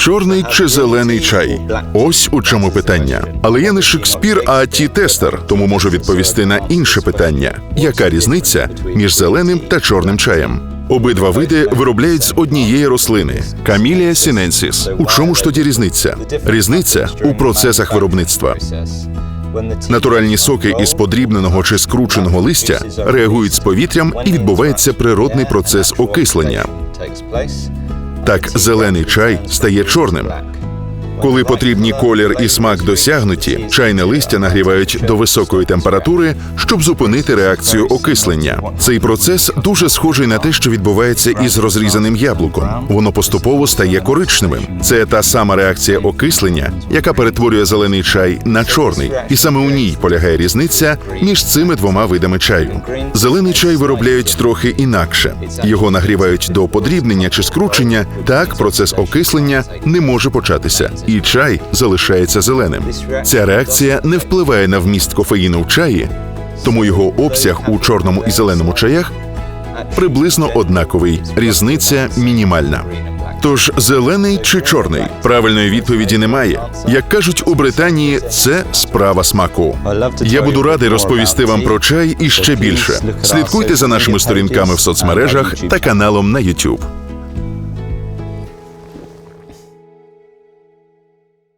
Чорний чи зелений чай? Ось у чому питання. Але я не Шекспір, а ті тестер, тому можу відповісти на інше питання: яка різниця між зеленим та чорним чаєм? Обидва види виробляють з однієї рослини Камілія сіненсіс. У чому ж тоді різниця? Різниця у процесах виробництва. Натуральні соки із подрібненого чи скрученого листя реагують з повітрям і відбувається природний процес окислення. Так, зелений чай стає чорним. Коли потрібні колір і смак досягнуті, чайне листя нагрівають до високої температури, щоб зупинити реакцію окислення. Цей процес дуже схожий на те, що відбувається із розрізаним яблуком. Воно поступово стає коричневим. Це та сама реакція окислення, яка перетворює зелений чай на чорний, і саме у ній полягає різниця між цими двома видами чаю. Зелений чай виробляють трохи інакше. Його нагрівають до подрібнення чи скручення. Так процес окислення не може початися, і чай залишається зеленим. Ця реакція не впливає на вміст кофеїну в чаї, тому його обсяг у чорному і зеленому чаях приблизно однаковий. Різниця мінімальна. Тож зелений чи чорний? Правильної відповіді немає. Як кажуть у Британії, це справа смаку. Я буду радий розповісти вам про чай і ще більше. Слідкуйте за нашими сторінками в соцмережах та каналом на YouTube.